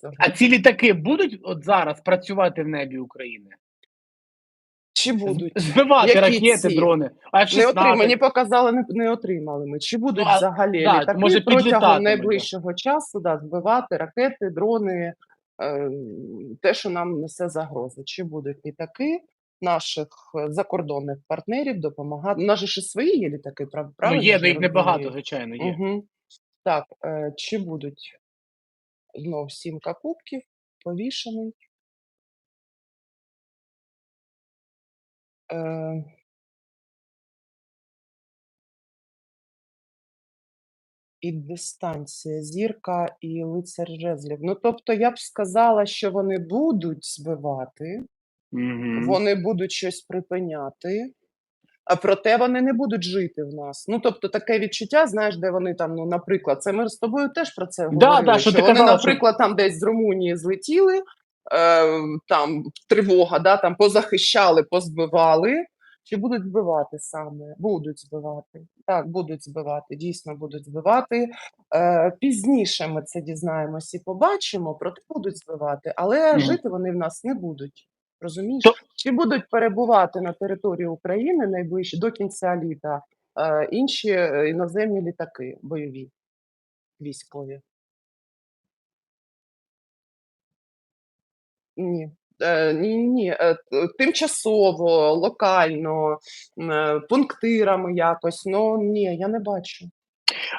цього. А ці літаки будуть от зараз працювати в небі України? Чи будуть? Збивати Які ракети, ці? дрони. А Не F-16. отримані, показали, не, не отримали ми. Чи будуть Ну, а, взагалі да, літаки може, протягом найближчого часу да, збивати ракети, дрони, е, те, що нам несе загрози. Чи будуть літаки наших закордонних партнерів допомагати? У нас же ж свої є літаки, прав- Ну, є, їх небагато, звичайно, є. Угу. Так, е, чи будуть знов сімка кубків повішений? Е, і дистанція, зірка і лицар жезлів. Ну, тобто, я б сказала, що вони будуть збивати, Мгм. вони будуть щось припиняти, проте вони не будуть жити в нас. Ну, тобто, таке відчуття, знаєш, де вони там, ну, наприклад, це ми з тобою теж про це говорили, да, що що ти вони, казала, що- наприклад, там десь з Румунії злетіли, е, там тривога, да, там позахищали, позбивали. Чи будуть збивати саме? Будуть збивати. Так, будуть збивати, дійсно будуть збивати. Е, пізніше ми це дізнаємось і побачимо, проте будуть збивати, але Мгм. жити вони в нас не будуть. Розумієш? Чи будуть перебувати на території України найближче до кінця літа е, інші е, іноземні літаки бойові, військові? Ні. Е, ні, ні, е, тимчасово, локально, е, пунктирами якось. Ну ні, я не бачу.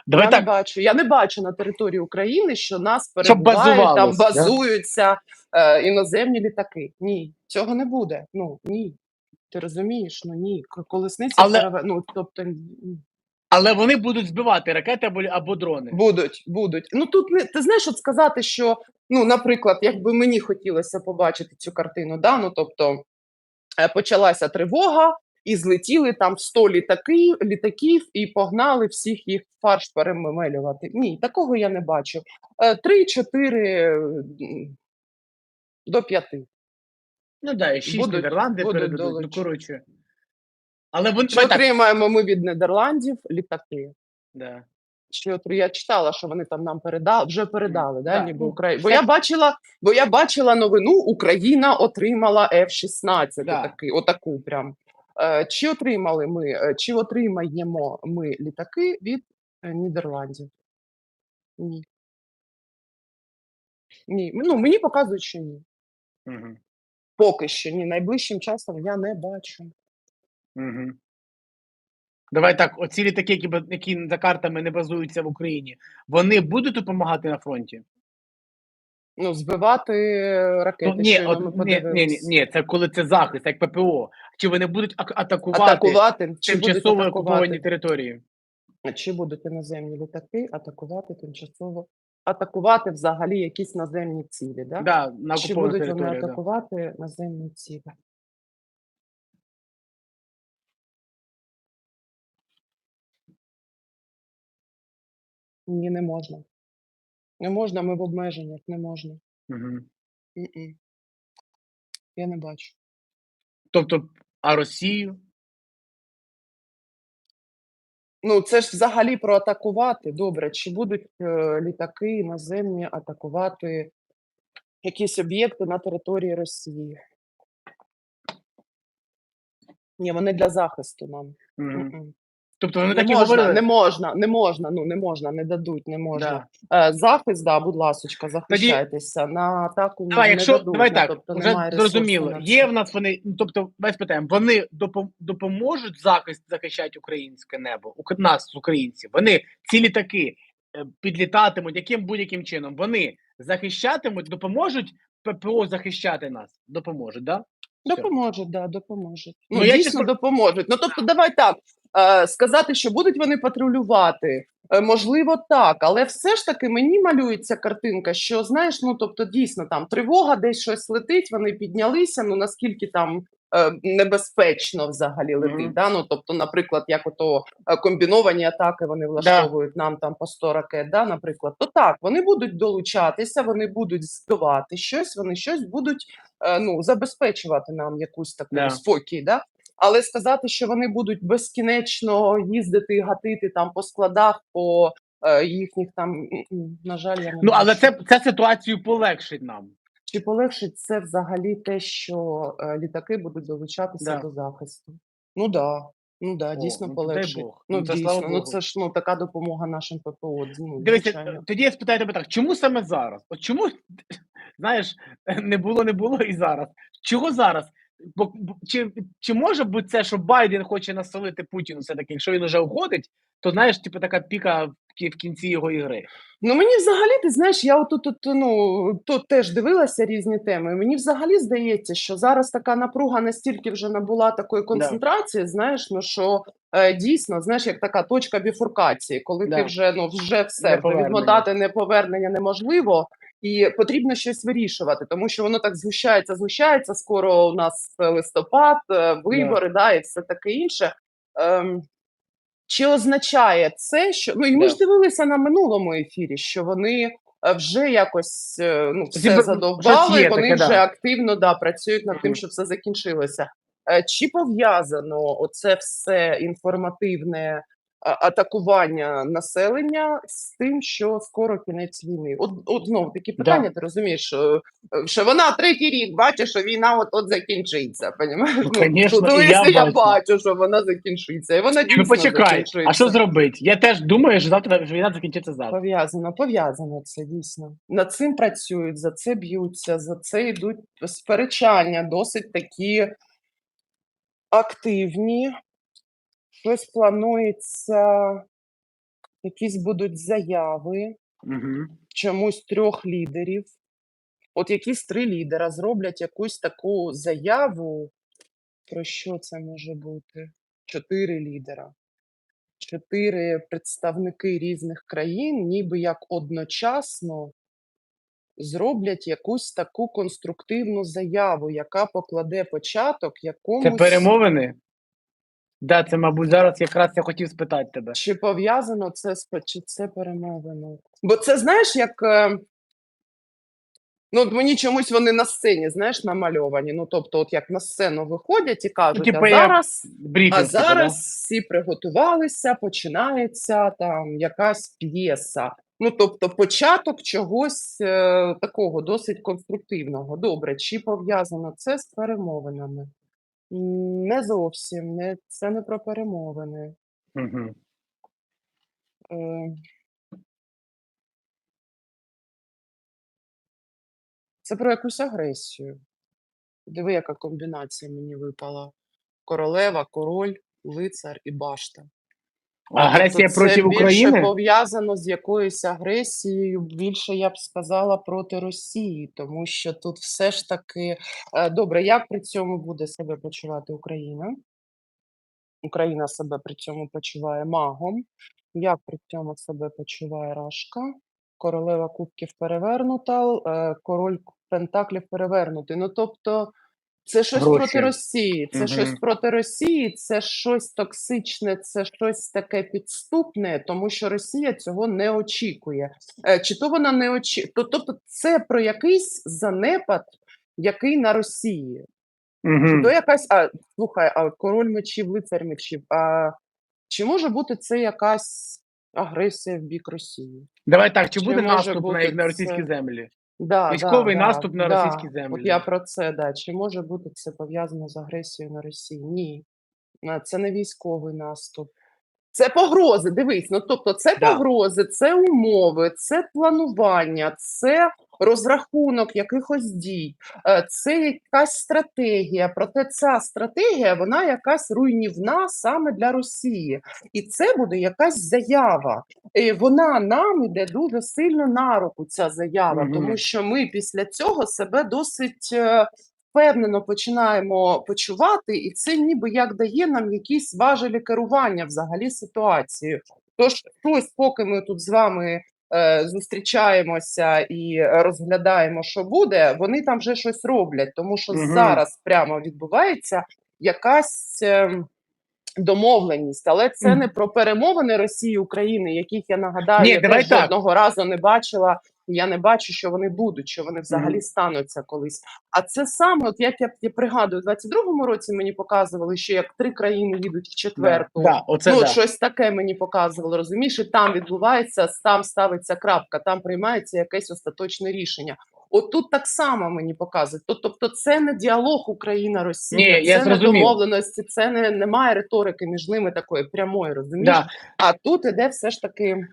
Давай я так, не бачу. Я не бачу на території України, що нас перебувають, там базуються е, іноземні літаки. Ні, цього не буде. Ну ні. Ти розумієш? Ну ні. Колесниця Але- переве... ну, тобто але вони будуть збивати ракети або, або дрони. Будуть, будуть. Ну тут не ти знаєш, от сказати, що ну, наприклад, якби мені хотілося побачити цю картину, да? ну тобто е, почалася тривога, і злетіли там 100 літаки, літаків і погнали всіх їх фарш перемелювати. Ні, такого я не бачу. Е, Три-чотири до п'яти. Ну да, і шість Будуть- Нідерланди будуть передадуть. Ну долучені. коротше. Але вони Чи давай так. отримаємо ми від Нідерландів літаки? Да. Чи от я читала, що вони там нам передали, вже передали, да, так, ніби ну. Бо я бачила, бо я бачила новину, Україна отримала F-16, Да. отаки, отаку прям. Е, Чи отримали ми, е, чи отримаємо ми літаки від е, Нідерландів? Ні. Ні. Ну, мені показують, що ні. Угу. Поки що ні. Найближчим часом я не бачу. Угу. Давай так, оці літаки, які, які за картами не базуються в Україні, вони будуть допомагати на фронті? Ну, збивати е, ракети, Ну, ні, от, ні, ні, ні, це коли це захист, як ППО. Чи вони будуть атакувати, Атакувати, чи тимчасово атакувати? окуповані території? Чи будуть іноземні літаки атакувати тимчасово, атакувати взагалі якісь наземні цілі, да? Да, на Чи будуть вони територіях. Да. атакувати наземні цілі? Ні, не можна. Не можна, ми в обмеженнях, не можна. Угу. Я не бачу. Тобто, а Росію? Ну, це ж взагалі про атакувати. Добре, чи будуть е, літаки іноземні атакувати якісь об'єкти на території Росії? Ні, вони для захисту нам. Угу. М-м. Тобто вони Не так і можна, говорили? не можна, не можна, ну не можна, не дадуть, не можна. Да. Е, захист, да, будь ласочка, захищайтеся. На атаку Давай, не якщо дадуть. давай ну, так, тобто вже зрозуміло. на Є в нас вони, ну, тобто, ми спитаємо, вони допоможуть захист захищати українське небо, ук- нас, українців. Вони ці літаки е, підлітатимуть, яким будь-яким чином. Вони захищатимуть, допоможуть ППО захищати нас. Допоможуть, да? Все. Допоможуть, да, допоможуть. Ну, Ну, я дійсно чесно- допоможуть. Ну, тобто, давай так, сказати, що будуть вони патрулювати, е, можливо, так, але все ж таки мені малюється картинка, що, знаєш, ну, тобто, дійсно, там тривога, десь щось летить, вони піднялися, ну, наскільки там е, небезпечно взагалі летить, Мгм. да? ну, тобто, наприклад, як ото е, комбіновані атаки вони влаштовують нам там по 100 ракет, да, наприклад, то так, вони будуть долучатися, вони будуть збивати щось, вони щось будуть е, ну, забезпечувати нам якусь таку Да. спокій, да? Але сказати, що вони будуть безкінечно їздити і гатити там по складах, по е, їхніх там, на жаль, я не Ну але це, це ситуацію полегшить нам. Чи полегшить це взагалі те, що е, літаки будуть долучатися Да. до захисту? Ну да, ну да, О, дійсно ну, полегшить. Бог. Ну Ну, це слава ну це ж ну така допомога нашим ППО. Ну, Дивіться, тоді я спитаю тебе так: чому саме зараз? От чому знаєш, не було, не було і зараз? Чого зараз? Бо чи, чи може бути це, що Байден хоче насолити Путіну, все таки, якщо він уже уходить, то знаєш, типу така піка в кінці його ігри. Ну мені взагалі, ти знаєш, я отут тут, ну тут теж дивилася різні теми. Мені взагалі здається, що зараз така напруга настільки вже набула такої концентрації, знаєш, ну що е, дійсно, знаєш, як така точка біфуркації, коли ти вже ну вже все Неповернення. відмотати неповернення неможливо. І потрібно щось вирішувати, тому що воно так згущається, згущається. Скоро у нас листопад, е, вибори, да, і все таке інше. Ем, чи означає це, що ну і ми Да. ж дивилися на минулому ефірі, що вони е, вже якось е, ну все задовбали, є вони таке, вже да. активно да, працюють над тим, щоб все закінчилося. Е, Чи пов'язано оце все інформативне атакування населення з тим, що скоро кінець війни? От, от знову такі питання, ти розумієш, що, е, що вона третій рік бачить, що війна от от закінчиться. Понімаєш? Ну, конечно, ну, я я бачу. бачу, що вона закінчиться, і вона Ну дійсно почекай, закінчується. а що зробити? Я теж думаю, що завтра що війна закінчиться завтра. Пов'язано, пов'язано це дійсно. Над цим працюють, за це б'ються, за це йдуть сперечання, досить такі активні. Щось планується, якісь будуть заяви Угу. чомусь трьох лідерів. От якісь три лідера зроблять якусь таку заяву. Про що це може бути? Чотири лідера. Чотири представники різних країн, ніби як одночасно зроблять якусь таку конструктивну заяву, яка покладе початок Це перемовини? Да, це, мабуть, зараз якраз я хотів спитати тебе. Чи пов'язано це з чи це перемовини? Бо це знаєш, як. е, Ну, от мені чомусь вони на сцені, знаєш, намальовані. Ну, тобто, от як на сцену виходять і кажуть, типу, а зараз, Брифінг, а типу, да? всі приготувалися, починається там якась п'єса. Ну, тобто, початок чогось е, такого досить конструктивного. Добре, чи пов'язано це з перемовинами? М, Не зовсім, не, це не про перемовини. Угу. Е, Це про якусь агресію. Диви, яка комбінація мені випала: королева, король, лицар і башта. Агресія проти це більше України? пов'язано з якоюсь агресією, більше я б сказала проти Росії, тому що тут все ж таки е, добре, як при цьому буде себе почувати Україна? Україна себе при цьому почуває магом. Як при цьому себе почуває Рашка? Королева кубків перевернута, е, король пентаклів перевернутий. Ну тобто, це щось Гроші. проти Росії, це щось проти Росії, це щось токсичне, це щось таке підступне, тому що Росія цього не очікує. Е, Чи то вона не очікує? Тобто, це про якийсь занепад, який на Росії. Чи Угу. то якась, а слухай, а король мечів, лицар мечів. А чи може бути це якась агресія в бік Росії? Давай так, чи Чи буде наступ на, на російські це- землі? Да, Військовий да, наступ на да. російські землі, От я про це, да. Чи може бути це пов'язано з агресією на Росії? Ні. А, Це не військовий наступ. Це погрози. Дивись, ну тобто, це Да. погрози, це умови, це планування, це розрахунок якихось дій, е, це якась стратегія. Проте ця стратегія вона якась руйнівна саме для Росії, і це буде якась заява. Вона нам іде дуже сильно на руку. Ця заява, Мгм. тому що ми після цього себе досить. е, Впевнено починаємо почувати, і це ніби як дає нам якісь важелі керування взагалі ситуацією. Тож щось, поки ми тут з вами зустрічаємося і розглядаємо, що буде, вони там вже щось роблять, тому що угу. зараз прямо відбувається якась. ем, Домовленість, але це не про перемовини Росії України, яких я нагадаю, Ні, я теж так. жодного разу не бачила Я не бачу, що вони будуть, що вони взагалі стануться колись. А це саме, от як я, я пригадую, у 22-му році мені показували, що як три країни їдуть в четверту. Да, оце ну, да. щось таке мені показувало, розумієш, і там відбувається, там ставиться крапка, там приймається якесь остаточне рішення. От тут так само мені показують. Тобто, це не діалог Україна-Росія, Ні, я це не домовленості, це не немає риторики між ними такої прямої, розумієш? Да. А тут іде все ж таки